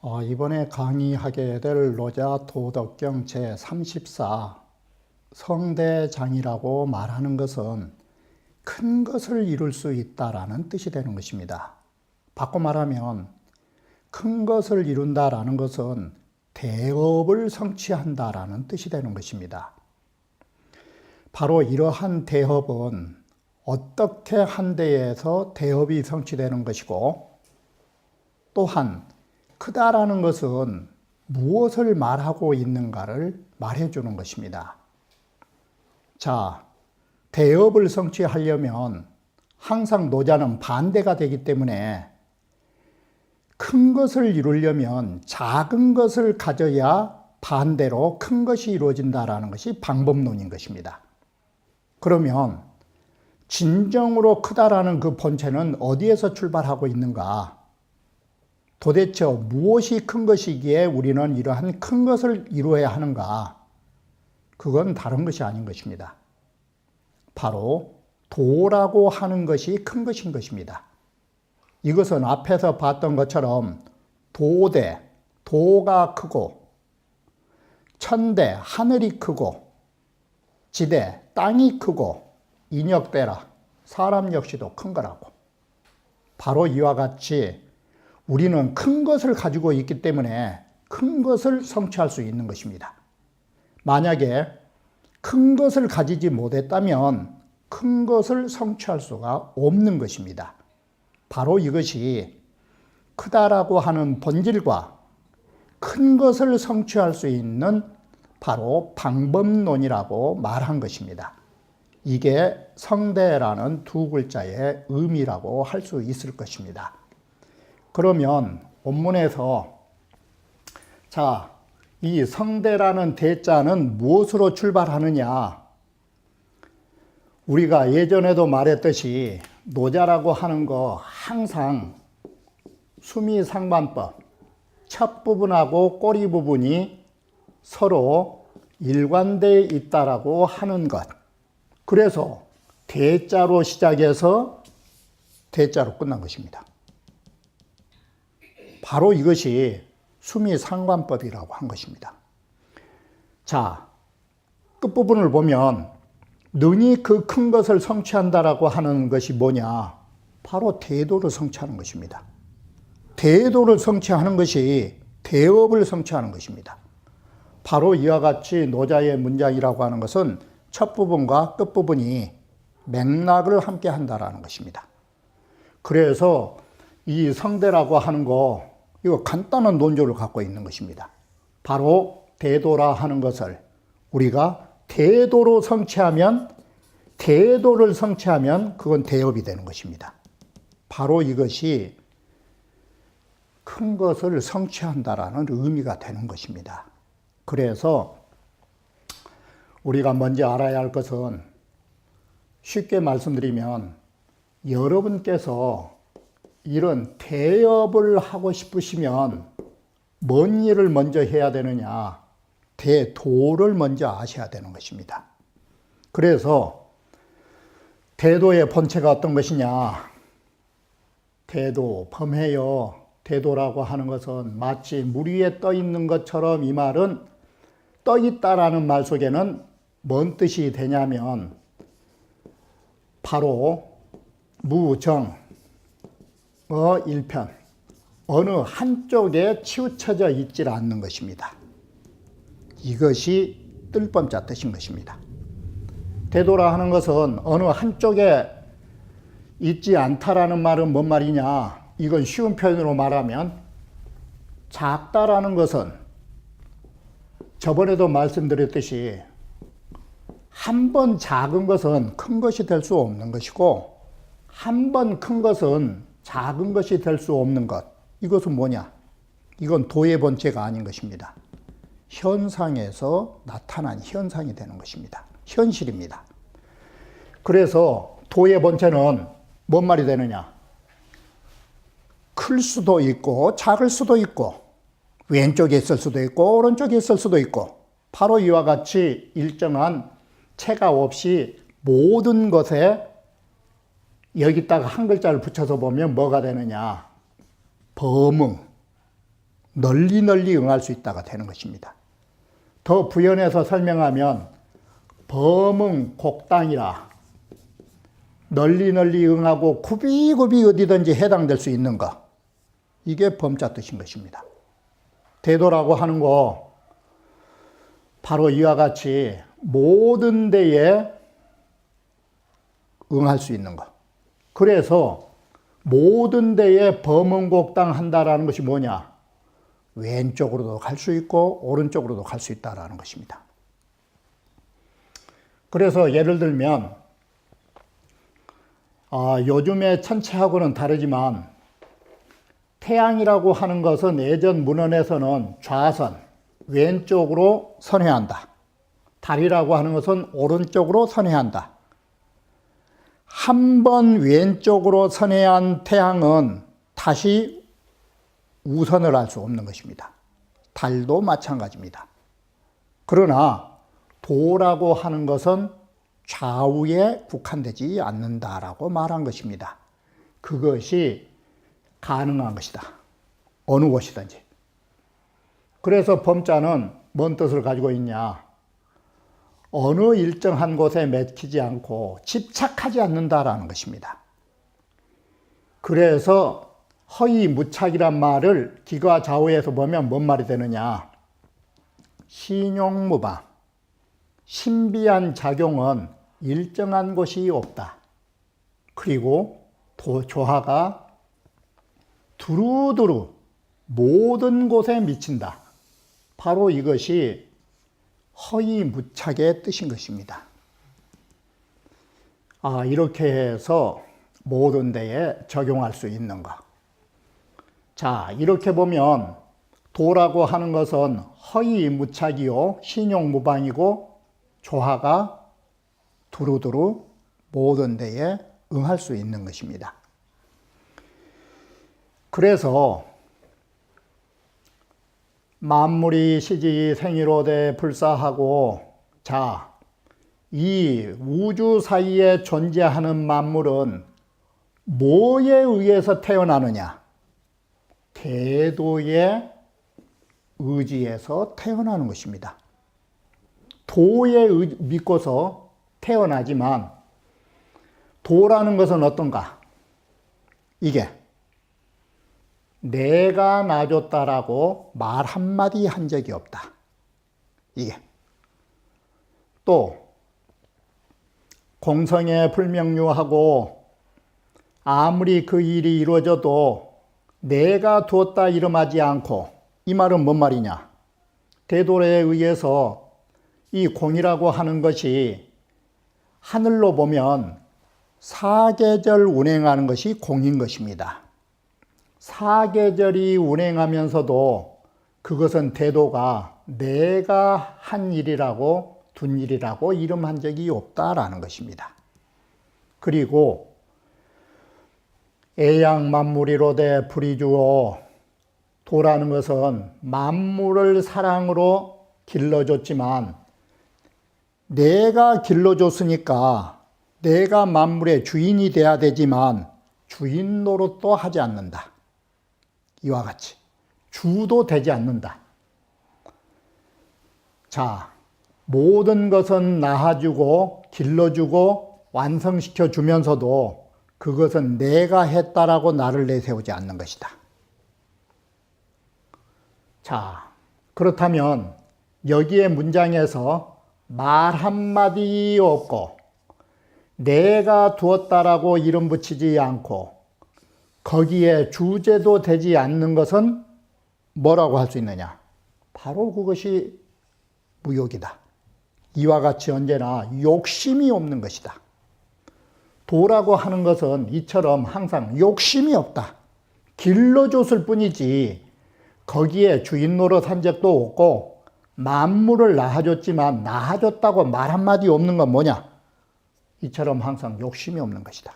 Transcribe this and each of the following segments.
어, 이번에 강의하게 될 로자 도덕경 제34 성대장이라고 말하는 것은 큰 것을 이룰 수 있다라는 뜻이 되는 것입니다. 바꿔 말하면 큰 것을 이룬다라는 것은 대업을 성취한다라는 뜻이 되는 것입니다. 바로 이러한 대업은 어떻게 한 데에서 대업이 성취되는 것이고 또한 크다라는 것은 무엇을 말하고 있는가를 말해주는 것입니다. 자, 대업을 성취하려면 항상 노자는 반대가 되기 때문에 큰 것을 이루려면 작은 것을 가져야 반대로 큰 것이 이루어진다라는 것이 방법론인 것입니다. 그러면 진정으로 크다라는 그 본체는 어디에서 출발하고 있는가? 도대체 무엇이 큰 것이기에 우리는 이러한 큰 것을 이루어야 하는가? 그건 다른 것이 아닌 것입니다. 바로 도라고 하는 것이 큰 것인 것입니다. 이것은 앞에서 봤던 것처럼 도대, 도가 크고, 천대, 하늘이 크고, 지대, 땅이 크고, 인역대라, 사람 역시도 큰 거라고. 바로 이와 같이 우리는 큰 것을 가지고 있기 때문에 큰 것을 성취할 수 있는 것입니다. 만약에 큰 것을 가지지 못했다면 큰 것을 성취할 수가 없는 것입니다. 바로 이것이 크다라고 하는 본질과 큰 것을 성취할 수 있는 바로 방법론이라고 말한 것입니다. 이게 성대라는 두 글자의 의미라고 할 수 있을 것입니다. 그러면 원문에서 자, 이 성대라는 대자는 무엇으로 출발하느냐? 우리가 예전에도 말했듯이 노자라고 하는 거 항상 수미 상반법 첫 부분하고 꼬리 부분이 서로 일관되어 있다라고 하는 것. 그래서 대자로 시작해서 대자로 끝난 것입니다. 바로 이것이 수미상관법이라고 한 것입니다. 자, 끝부분을 보면 능히 그큰 것을 성취한다라고 하는 것이 뭐냐? 바로 대도를 성취하는 것입니다. 대도를 성취하는 것이 대업을 성취하는 것입니다. 바로 이와 같이 노자의 문장이라고 하는 것은 첫 부분과 끝 부분이 맥락을 함께 한다라는 것입니다. 그래서 이 성대라고 하는 거 이거 간단한 논조를 갖고 있는 것입니다. 바로 대도라 하는 것을 우리가 대도로 성취하면 대도를 성취하면 그건 대업이 되는 것입니다. 바로 이것이 큰 것을 성취한다라는 의미가 되는 것입니다. 그래서 우리가 먼저 알아야 할 것은 쉽게 말씀드리면 여러분께서 이런 대업을 하고 싶으시면 뭔 일을 먼저 해야 되느냐? 대도를 먼저 아셔야 되는 것입니다. 그래서 대도의 본체가 어떤 것이냐? 대도, 범해요. 대도라고 하는 것은 마치 물 위에 떠 있는 것처럼 이 말은 떠 있다라는 말 속에는 뭔 뜻이 되냐면 바로 무정, 어 일편 어느 한쪽에 치우쳐져 있질 않는 것입니다. 이것이 뜰범자 뜻인 것입니다. 대도라 하는 것은 어느 한쪽에 있지 않다라는 말은 뭔 말이냐? 이건 쉬운 표현으로 말하면 작다라는 것은 저번에도 말씀드렸듯이 한 번 작은 것은 큰 것이 될 수 없는 것이고 한 번 큰 것은 작은 것이 될 수 없는 것. 이것은 뭐냐? 이건 도의 본체가 아닌 것입니다. 현상에서 나타난 현상이 되는 것입니다. 현실입니다. 그래서 도의 본체는 뭔 말이 되느냐? 클 수도 있고 작을 수도 있고 왼쪽에 있을 수도 있고 오른쪽에 있을 수도 있고 바로 이와 같이 일정한 체가 없이 모든 것에 여기다가 한 글자를 붙여서 보면 뭐가 되느냐? 범응. 널리 널리 응할 수 있다가 되는 것입니다. 더 부연해서 설명하면 범응 곡당이라 널리 널리 응하고 굽이굽이 어디든지 해당될 수 있는 것. 이게 범자 뜻인 것입니다. 대도라고 하는 거 바로 이와 같이 모든 데에 응할 수 있는 것. 그래서 모든 데에 범응곡당 한다라는 것이 뭐냐? 왼쪽으로도 갈 수 있고 오른쪽으로도 갈 수 있다라는 것입니다. 그래서 예를 들면 아, 요즘의 천체하고는 다르지만 태양이라고 하는 것은 예전 문헌에서는 좌선 왼쪽으로 선회한다. 달이라고 하는 것은 오른쪽으로 선회한다. 한 번 왼쪽으로 선회한 태양은 다시 우선을 할 수 없는 것입니다. 달도 마찬가지입니다. 그러나 도라고 하는 것은 좌우에 국한되지 않는다라고 말한 것입니다. 그것이 가능한 것이다. 어느 곳이든지. 그래서 범자는 뭔 뜻을 가지고 있냐? 어느 일정한 곳에 맺히지 않고 집착하지 않는다라는 것입니다. 그래서 허위 무착이란 말을 기가 좌우에서 보면 뭔 말이 되느냐? 신용무방, 신비한 작용은 일정한 곳이 없다. 그리고 도, 조화가 두루두루 모든 곳에 미친다. 바로 이것이 허위무착의 뜻인 것입니다. 아, 이렇게 해서 모든 데에 적용할 수 있는 것. 자, 이렇게 보면 도라고 하는 것은 허위무착이요, 신용무방이고, 조화가 두루두루 모든 데에 응할 수 있는 것입니다. 그래서 만물이 시지 생이로되 불사하고 자, 이 우주 사이에 존재하는 만물은 뭐에 의해서 태어나느냐? 대도의 의지에서 태어나는 것입니다. 도에 의, 믿고서 태어나지만 도라는 것은 어떤가? 이게 내가 놔줬다라고 말 한마디 한 적이 없다. 이게. 또, 공성에 불명료하고 아무리 그 일이 이루어져도 내가 두었다 이름하지 않고 이 말은 뭔 말이냐? 대도에 의해서 이 공이라고 하는 것이 하늘로 보면 사계절 운행하는 것이 공인 것입니다. 사계절이 운행하면서도 그것은 대도가 내가 한 일이라고 둔 일이라고 이름한 적이 없다라는 것입니다. 그리고 애양 만물이로되 불이 주어 도라는 것은 만물을 사랑으로 길러줬지만 내가 길러줬으니까 내가 만물의 주인이 돼야 되지만 주인 노릇도 하지 않는다. 이와 같이 주도 되지 않는다. 자, 모든 것은 낳아주고 길러주고 완성시켜 주면서도 그것은 내가 했다라고 나를 내세우지 않는 것이다. 자, 그렇다면 여기에 문장에서 말 한마디 없고 내가 두었다라고 이름 붙이지 않고 거기에 주제도 되지 않는 것은 뭐라고 할 수 있느냐? 바로 그것이 무욕이다. 이와 같이 언제나 욕심이 없는 것이다. 도라고 하는 것은 이처럼 항상 욕심이 없다. 길러줬을 뿐이지 거기에 주인 노릇 한 적도 없고 만물을 낳아줬지만 낳아줬다고 말 한마디 없는 건 뭐냐? 이처럼 항상 욕심이 없는 것이다.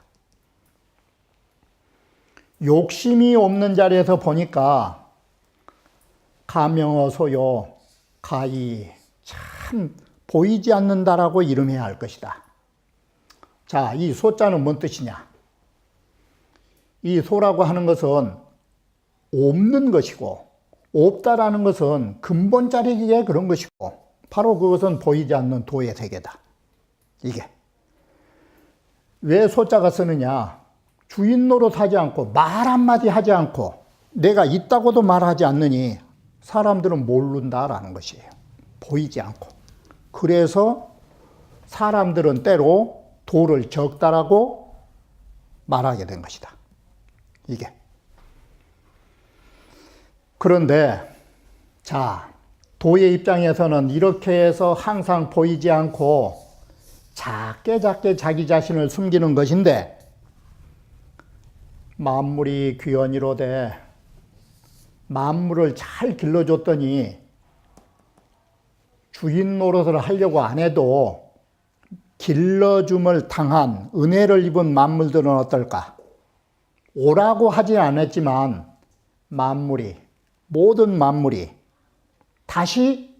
욕심이 없는 자리에서 보니까 가명어 소요 가히 참 보이지 않는다라고 이름해야 할 것이다. 자, 이 소자는 뭔 뜻이냐? 이 소라고 하는 것은 없는 것이고 없다라는 것은 근본 자리에 그런 것이고 바로 그것은 보이지 않는 도의 세계다. 이게 왜 소자가 쓰느냐? 주인 노릇 하지 않고 말 한마디 하지 않고 내가 있다고도 말하지 않느니 사람들은 모른다라는 것이에요. 보이지 않고. 그래서 사람들은 때로 도를 적다라고 말하게 된 것이다. 이게. 그런데, 자, 도의 입장에서는 이렇게 해서 항상 보이지 않고 작게 작게 자기 자신을 숨기는 것인데, 만물이 귀원이로되 만물을 잘 길러줬더니 주인 노릇을 하려고 안 해도 길러줌을 당한 은혜를 입은 만물들은 어떨까? 오라고 하지 않았지만 만물이 모든 만물이 다시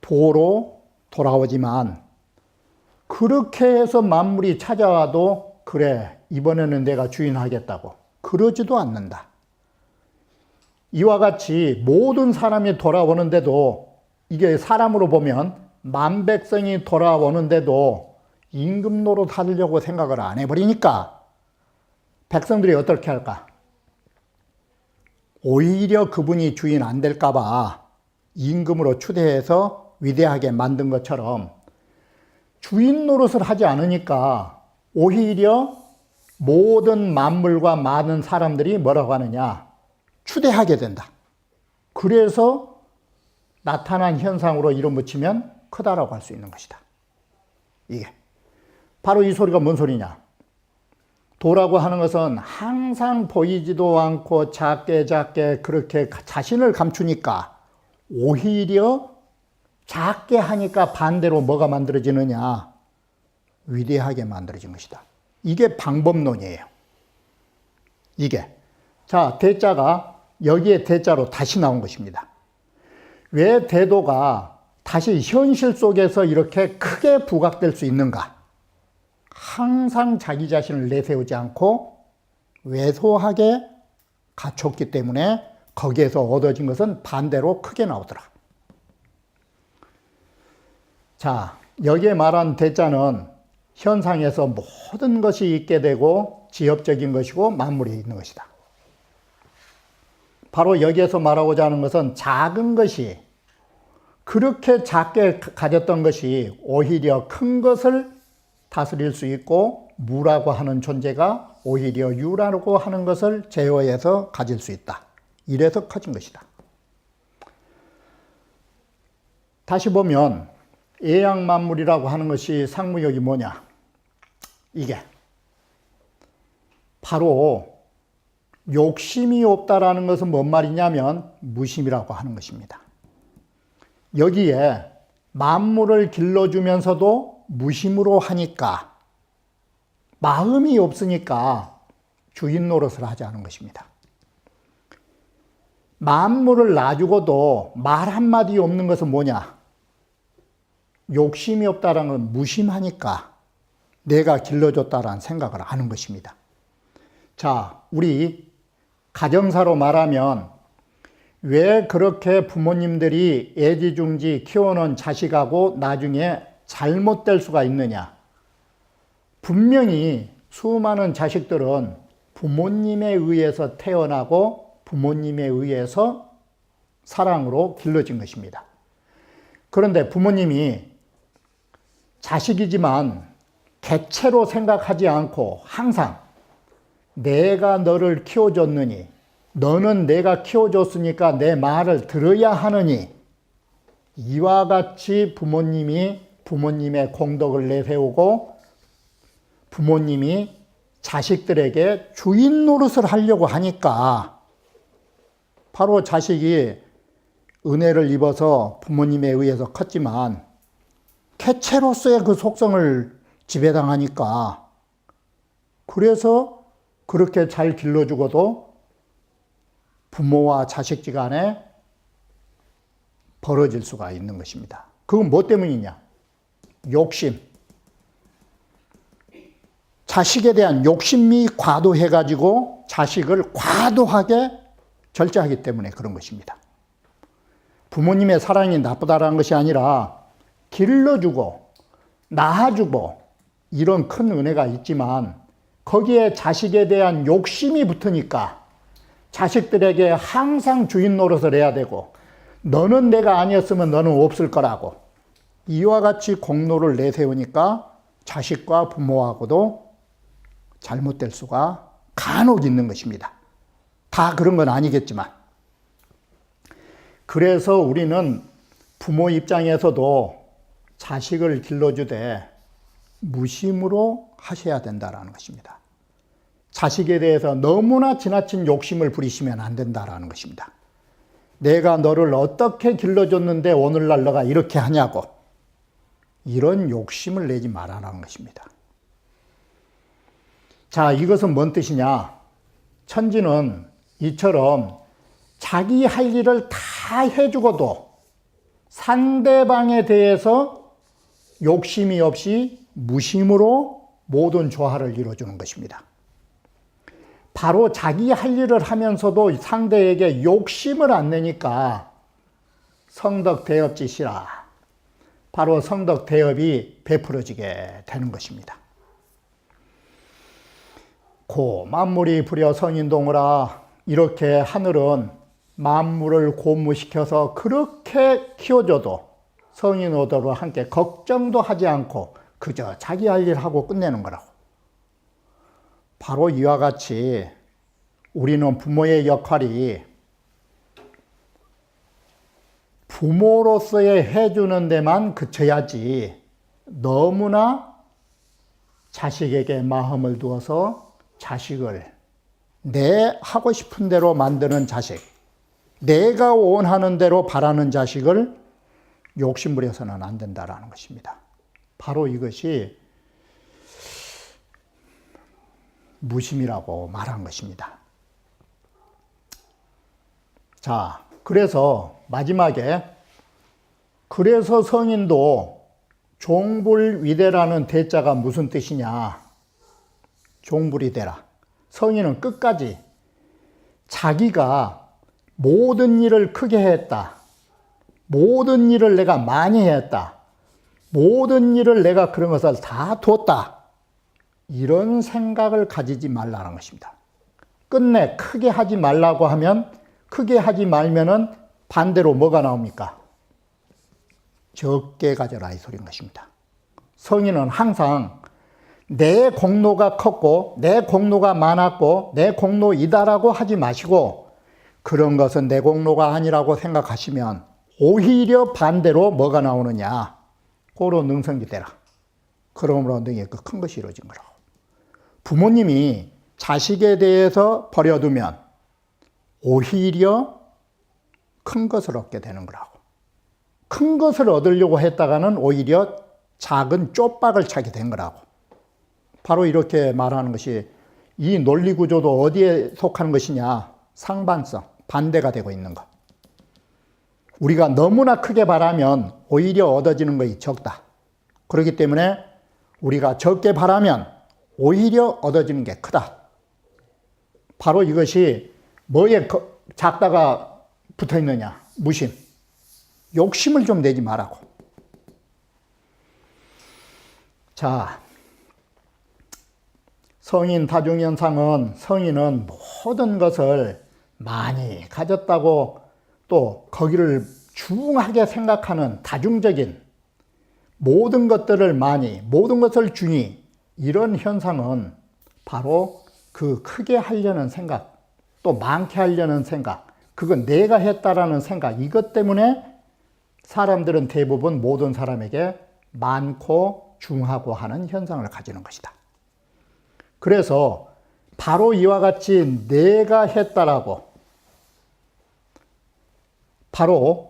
도로 돌아오지만 그렇게 해서 만물이 찾아와도 그래 이번에는 내가 주인하겠다고 그러지도 않는다. 이와 같이 모든 사람이 돌아오는데도 이게 사람으로 보면 만 백성이 돌아오는데도 임금 노릇 하려고 생각을 안 해버리니까 백성들이 어떻게 할까? 오히려 그분이 주인 안 될까봐 임금으로 추대해서 위대하게 만든 것처럼 주인 노릇을 하지 않으니까 오히려 모든 만물과 많은 사람들이 뭐라고 하느냐? 추대하게 된다. 그래서 나타난 현상으로 이름 붙이면 크다라고 할 수 있는 것이다. 이게. 바로 이 소리가 뭔 소리냐? 도라고 하는 것은 항상 보이지도 않고 작게 작게 그렇게 자신을 감추니까 오히려 작게 하니까 반대로 뭐가 만들어지느냐? 위대하게 만들어진 것이다. 이게 방법론이에요. 이게. 자, 대자가 여기에 대자로 다시 나온 것입니다. 왜 대도가 다시 현실 속에서 이렇게 크게 부각될 수 있는가? 항상 자기 자신을 내세우지 않고 왜소하게 갖췄기 때문에 거기에서 얻어진 것은 반대로 크게 나오더라. 자, 여기에 말한 대자는 현상에서 모든 것이 있게 되고 지엽적인 것이고 만물이 있는 것이다. 바로 여기에서 말하고자 하는 것은 작은 것이 그렇게 작게 가졌던 것이 오히려 큰 것을 다스릴 수 있고 무라고 하는 존재가 오히려 유라고 하는 것을 제어해서 가질 수 있다. 이래서 커진 것이다. 다시 보면 애양만물이라고 하는 것이 상무역이 뭐냐? 이게 바로 욕심이 없다라는 것은 뭔 말이냐면 무심이라고 하는 것입니다. 여기에 만물을 길러주면서도 무심으로 하니까 마음이 없으니까 주인 노릇을 하지 않은 것입니다. 만물을 놔주고도 말 한마디 없는 것은 뭐냐? 욕심이 없다라는 건 무심하니까 내가 길러줬다라는 생각을 하는 것입니다. 자, 우리 가정사로 말하면 왜 그렇게 부모님들이 애지중지 키워놓은 자식하고 나중에 잘못될 수가 있느냐? 분명히 수많은 자식들은 부모님에 의해서 태어나고 부모님에 의해서 사랑으로 길러진 것입니다. 그런데 부모님이 자식이지만 개체로 생각하지 않고 항상 내가 너를 키워줬느니 너는 내가 키워줬으니까 내 말을 들어야 하느니 이와 같이 부모님이 부모님의 공덕을 내세우고 부모님이 자식들에게 주인 노릇을 하려고 하니까 바로 자식이 은혜를 입어서 부모님에 의해서 컸지만 개체로서의 그 속성을 지배당하니까 그래서 그렇게 잘 길러주고도 부모와 자식지 간에 벌어질 수가 있는 것입니다. 그건 뭐 때문이냐? 욕심. 자식에 대한 욕심이 과도해가지고 자식을 과도하게 절제하기 때문에 그런 것입니다. 부모님의 사랑이 나쁘다라는 것이 아니라 길러주고 낳아주고 이런 큰 은혜가 있지만 거기에 자식에 대한 욕심이 붙으니까 자식들에게 항상 주인 노릇을 해야 되고 너는 내가 아니었으면 너는 없을 거라고 이와 같이 공로를 내세우니까 자식과 부모하고도 잘못될 수가 간혹 있는 것입니다. 다 그런 건 아니겠지만. 그래서 우리는 부모 입장에서도 자식을 길러주되 무심으로 하셔야 된다라는 것입니다. 자식에 대해서 너무나 지나친 욕심을 부리시면 안 된다라는 것입니다. 내가 너를 어떻게 길러줬는데 오늘날 너가 이렇게 하냐고 이런 욕심을 내지 말아라는 것입니다. 자, 이것은 뭔 뜻이냐? 천지는 이처럼 자기 할 일을 다 해주고도 상대방에 대해서 욕심이 없이 무심으로 모든 조화를 이루어주는 것입니다. 바로 자기 할 일을 하면서도 상대에게 욕심을 안 내니까 성덕 대업짓이라 바로 성덕 대업이 베풀어지게 되는 것입니다. 고 만물이 부려 성인동으라 이렇게 하늘은 만물을 고무시켜서 그렇게 키워줘도 성인 오도로 함께 걱정도 하지 않고 그저 자기 할 일 하고 끝내는 거라고. 바로 이와 같이 우리는 부모의 역할이 부모로서의 해주는 데만 그쳐야지 너무나 자식에게 마음을 두어서 자식을 내 하고 싶은 대로 만드는 자식, 내가 원하는 대로 바라는 자식을 욕심부려서는 안 된다라는 것입니다. 바로 이것이 무심이라고 말한 것입니다. 자, 그래서 마지막에 그래서 성인도 종불위대라는 대자가 무슨 뜻이냐? 종불이 되라. 성인은 끝까지 자기가 모든 일을 크게 했다. 모든 일을 내가 많이 했다. 모든 일을 내가 그런 것을 다 뒀다. 이런 생각을 가지지 말라는 것입니다. 끝내 크게 하지 말라고 하면 크게 하지 말면은 반대로 뭐가 나옵니까? 적게 가져라 이 소리인 것입니다. 성인은 항상 내 공로가 컸고 내 공로가 많았고 내 공로이다라고 하지 마시고 그런 것은 내 공로가 아니라고 생각하시면 오히려 반대로 뭐가 나오느냐? 고로 능성기 되라. 그러므로 너희 그큰 것이 이루어진 거라고. 부모님이 자식에 대해서 버려두면 오히려 큰 것을 얻게 되는 거라고. 큰 것을 얻으려고 했다가는 오히려 작은 쪽박을 차게 된 거라고. 바로 이렇게 말하는 것이 이 논리 구조도 어디에 속하는 것이냐? 상반성, 반대가 되고 있는 것. 우리가 너무나 크게 바라면 오히려 얻어지는 것이 적다. 그렇기 때문에 우리가 적게 바라면 오히려 얻어지는 게 크다. 바로 이것이 뭐에 작다가 붙어 있느냐? 무심. 욕심을 좀 내지 말라고. 자, 성인 다중현상은 성인은 모든 것을 많이 가졌다고 또 거기를 중하게 생각하는 다중적인 모든 것들을 많이, 모든 것을 주니 이런 현상은 바로 그 크게 하려는 생각, 또 많게 하려는 생각, 그건 내가 했다라는 생각, 이것 때문에 사람들은 대부분 모든 사람에게 많고 중하고 하는 현상을 가지는 것이다. 그래서 바로 이와 같이 내가 했다라고 바로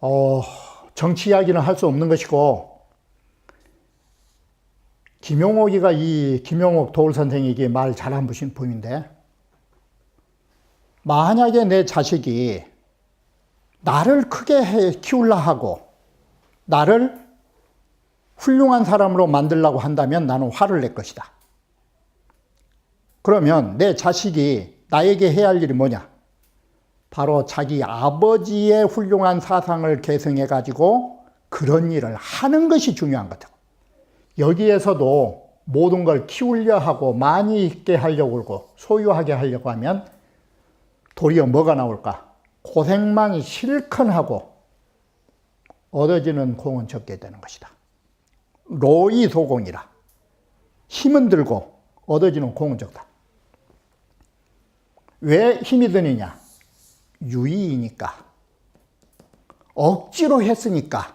어, 정치 이야기는 할 수 없는 것이고 김용옥이가 이 김용옥 도울 선생에게 말 잘한 분인 분인데 만약에 내 자식이 나를 크게 해 키울라 하고 나를 훌륭한 사람으로 만들라고 한다면 나는 화를 낼 것이다. 그러면 내 자식이 나에게 해야 할 일이 뭐냐? 바로 자기 아버지의 훌륭한 사상을 계승해 가지고 그런 일을 하는 것이 중요한 거죠. 여기에서도 모든 걸 키우려 하고 많이 있게 하려고 하고 소유하게 하려고 하면 도리어 뭐가 나올까? 고생만 실컷 하고 얻어지는 공은 적게 되는 것이다. 로이 소공이라. 힘은 들고 얻어지는 공은 적다. 왜 힘이 드느냐? 유의이니까. 억지로 했으니까.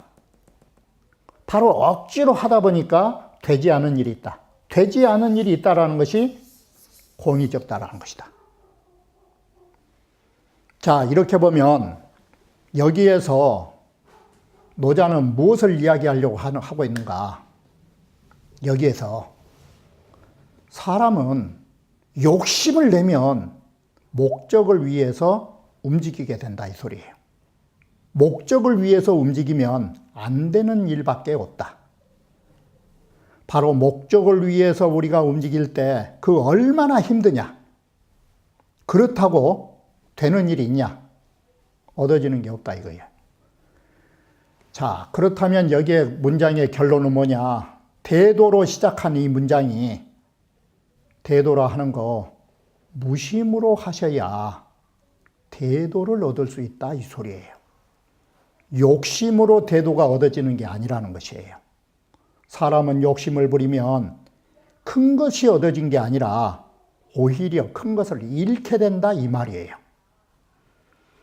바로 억지로 하다 보니까 되지 않은 일이 있다. 되지 않은 일이 있다라는 것이 공이 적다라는 것이다. 자, 이렇게 보면 여기에서 노자는 무엇을 이야기하려고 하고 있는가? 여기에서 사람은 욕심을 내면 목적을 위해서 움직이게 된다 이 소리예요. 목적을 위해서 움직이면 안 되는 일밖에 없다. 바로 목적을 위해서 우리가 움직일 때 그 얼마나 힘드냐. 그렇다고 되는 일이 있냐? 얻어지는 게 없다 이거예요. 자, 그렇다면 여기에 문장의 결론은 뭐냐? 대도로 시작한 이 문장이 대도라 하는 거 무심으로 하셔야 대도를 얻을 수 있다 이 소리예요. 욕심으로 대도가 얻어지는 게 아니라는 것이에요. 사람은 욕심을 부리면 큰 것이 얻어진 게 아니라 오히려 큰 것을 잃게 된다 이 말이에요.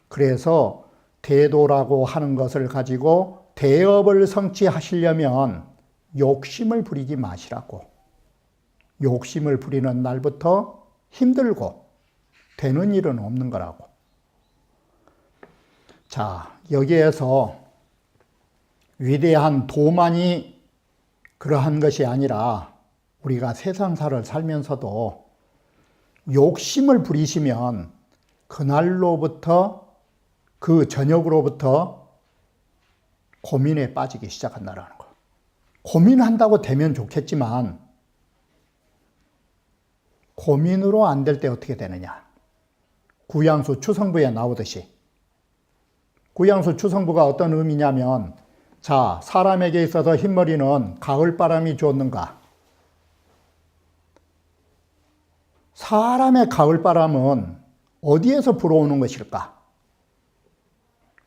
그래서 대도라고 하는 것을 가지고 대업을 성취하시려면 욕심을 부리지 마시라고. 욕심을 부리는 날부터 힘들고 되는 일은 없는 거라고. 자, 여기에서 위대한 도만이 그러한 것이 아니라 우리가 세상사를 살면서도 욕심을 부리시면 그날로부터 그 저녁으로부터 고민에 빠지기 시작한다라는 거. 고민한다고 되면 좋겠지만 고민으로 안 될 때 어떻게 되느냐? 구양수 추성부에 나오듯이 구양수 추성부가 어떤 의미냐면 자, 사람에게 있어서 흰머리는 가을 바람이 좋는가? 사람의 가을 바람은 어디에서 불어오는 것일까?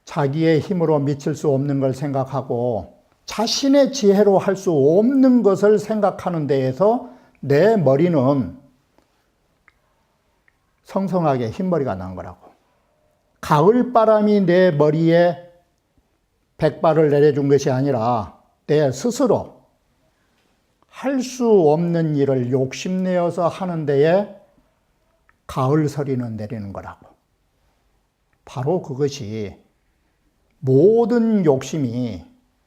자기의 힘으로 미칠 수 없는 걸 생각하고 자신의 지혜로 할 수 없는 것을 생각하는 데에서 내 머리는 성성하게 흰머리가 난 거라고. 가을 바람이 내 머리에 백발을 내려준 것이 아니라 내 스스로 할 수 없는 일을 욕심내어서 하는 데에 가을 서리는 내리는 거라고. 바로 그것이 모든 욕심이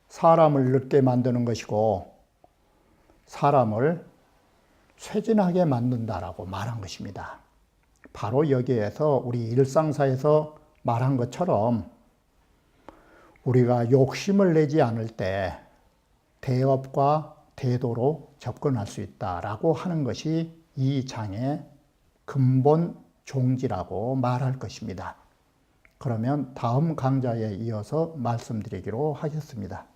사람을 늦게 만드는 것이고 사람을 쇠진하게 만든다라고 말한 것입니다. 바로 여기에서 우리 일상사에서 말한 것처럼 우리가 욕심을 내지 않을 때 대업과 대도로 접근할 수 있다라고 하는 것이 이 장의 근본 종지라고 말할 것입니다. 그러면 다음 강좌에 이어서 말씀드리기로 하겠습니다.